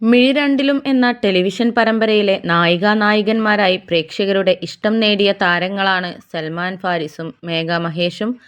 മിഴിരണ്ടിലും എന്ന ടെലിവിഷൻ പരമ്പരയിലെ നായികാനായകന്മാരായി പ്രേക്ഷകരുടെ ഇഷ്ടം നേടിയ താരങ്ങളാണ് സൽമാൻ ഫാരിസും മേഘ മഹേഷും.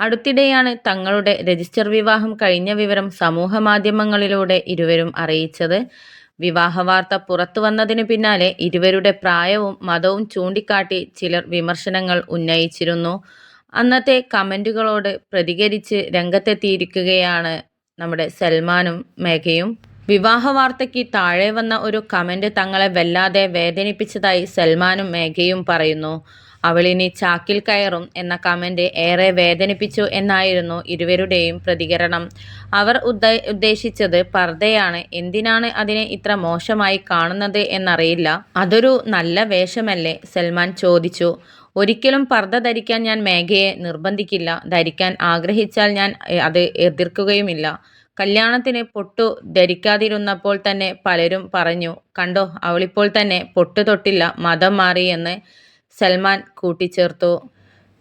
അടുത്തിടെയാണ് തങ്ങളുടെ രജിസ്റ്റർ വിവാഹം കഴിഞ്ഞ വിവരം സമൂഹ മാധ്യമങ്ങളിലൂടെ ഇരുവരും അറിയിച്ചത്. വിവാഹ വാർത്ത പുറത്തു പുറത്തുവന്നതിനു പിന്നാലെ ഇരുവരുടെ പ്രായവും മതവും ചൂണ്ടിക്കാട്ടി ചിലർ വിമർശനങ്ങൾ ഉന്നയിച്ചിരുന്നു. അന്നത്തെ കമന്റുകളോട് പ്രതികരിച്ച് രംഗത്തെത്തിയിരിക്കുകയാണ് നമ്മുടെ സൽമാനും മേഘയും. വിവാഹവാർത്തയ്ക്ക് താഴെ വന്ന ഒരു കമന്റ് തങ്ങളെ വല്ലാതെ വേദനിപ്പിച്ചതായി സൽമാനും മേഘയും പറയുന്നു. "അവളിനി ചാക്കിൽ കയറും' എന്ന കമന്റ് ഏറെ വേദനിപ്പിച്ചു എന്നായിരുന്നു ഇരുവരുടെയും പ്രതികരണം. അവർ ഉദ്ദേശിച്ചത് പർദ്ദയാണ്. എന്തിനാണ് അതിനെ ഇത്ര മോശമായി കാണുന്നത് എന്നറിയില്ല. "അതൊരു നല്ല വേഷമല്ലേ? ' സൽമാൻ ചോദിച്ചു. "ഒരിക്കലും പർദ്ദ ധരിക്കാൻ ഞാൻ മേഘയെ നിർബന്ധിക്കില്ല. ധരിക്കാൻ ആഗ്രഹിച്ചാൽ ഞാൻ അത് എതിർക്കുകയുമില്ല. കല്യാണത്തിന് പൊട്ടു ധരിക്കാതിരുന്നപ്പോൾ തന്നെ പലരും പറഞ്ഞു 'കണ്ടോ അവളിപ്പോൾ തന്നെ പൊട്ടു തൊട്ടില്ല മതം മാറി' എന്ന് സൽമാൻ കൂട്ടിച്ചേർത്തു.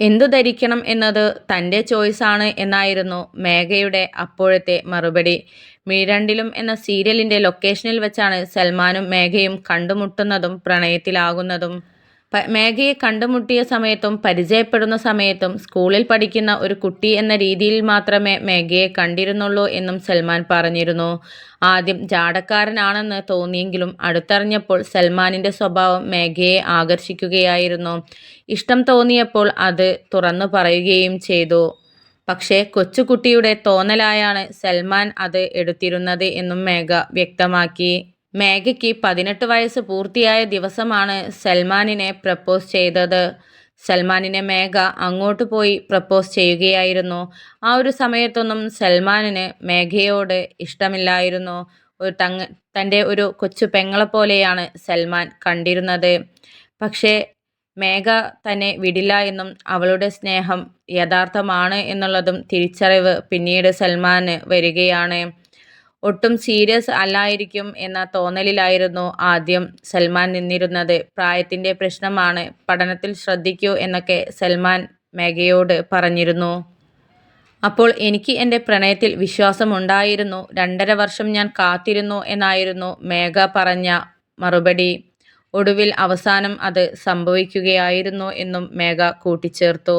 "എന്തു ധരിക്കണം എന്നത് തന്റെ ചോയ്സാണ് എന്നായിരുന്നു മേഘയുടെ അപ്പോഴത്തെ മറുപടി. മീരണ്ടിലും എന്ന സീരിയലിന്റെ ലൊക്കേഷനിൽ വെച്ചാണ് സൽമാനും മേഘയും കണ്ടുമുട്ടുന്നതും പ്രണയത്തിലാകുന്നതും. മേഘയെ കണ്ടുമുട്ടിയ സമയത്തും പരിചയപ്പെടുന്ന സമയത്തും സ്കൂളിൽ പഠിക്കുന്ന ഒരു കുട്ടി എന്ന രീതിയിൽ മാത്രമേ മേഘയെ കണ്ടിരുന്നുള്ളൂ എന്നും സൽമാൻ പറഞ്ഞിരുന്നു. ആദ്യം ജാടക്കാരനാണെന്ന് തോന്നിയെങ്കിലും അടുത്തറിഞ്ഞപ്പോൾ സൽമാനിന്റെ സ്വഭാവം മേഘയെ ആകർഷിക്കുകയായിരുന്നു. ഇഷ്ടം തോന്നിയപ്പോൾ അത് തുറന്നു പറയുകയും ചെയ്തു. പക്ഷേ കൊച്ചുകുട്ടിയുടെ തോന്നലായാണ് സൽമാൻ അത് എടുത്തിരുന്നത് എന്നും മേഘ വ്യക്തമാക്കി. മേഘയ്ക്ക് പതിനെട്ട് വയസ്സ് പൂർത്തിയായ ദിവസമാണ് സൽമാനിനെ പ്രപ്പോസ് ചെയ്തത്. സൽമാനിനെ മേഘ അങ്ങോട്ട് പോയി പ്രപ്പോസ് ചെയ്യുകയായിരുന്നു. ആ ഒരു സമയത്തൊന്നും സൽമാനിന് മേഘയോട് ഇഷ്ടമില്ലായിരുന്നു. ഒരു തങ്ങ തന്റെ ഒരു കൊച്ചു പെങ്ങളെപ്പോലെയാണ് സൽമാൻ കണ്ടിരുന്നത്. പക്ഷേ മേഘ തന്നെ വിടില്ല എന്നും അവളുടെ സ്നേഹം യഥാർത്ഥമാണ് എന്നുള്ളതും തിരിച്ചറിവ് പിന്നീട് സൽമാന് വരികയാണ്. ഒട്ടും സീരിയസ് അല്ലായിരിക്കും എന്ന തോന്നലിലായിരുന്നു ആദ്യം സൽമാൻ നിന്നിരുന്നത്. പ്രായത്തിന്റെ പ്രശ്നമാണ്, പഠനത്തിൽ ശ്രദ്ധിക്കൂ എന്നൊക്കെ സൽമാൻ മേഘയോട് പറഞ്ഞിരുന്നു. അപ്പോൾ എനിക്ക് എന്റെ പ്രണയത്തിൽ വിശ്വാസമുണ്ടായിരുന്നു. രണ്ടര വർഷം ഞാൻ കാത്തിരുന്നു എന്നായിരുന്നു മേഘ പറഞ്ഞ മറുപടി. ഒടുവിൽ അവസാനം അത് സംഭവിക്കുകയായിരുന്നു എന്നും മേഘ കൂട്ടിച്ചേർത്തു.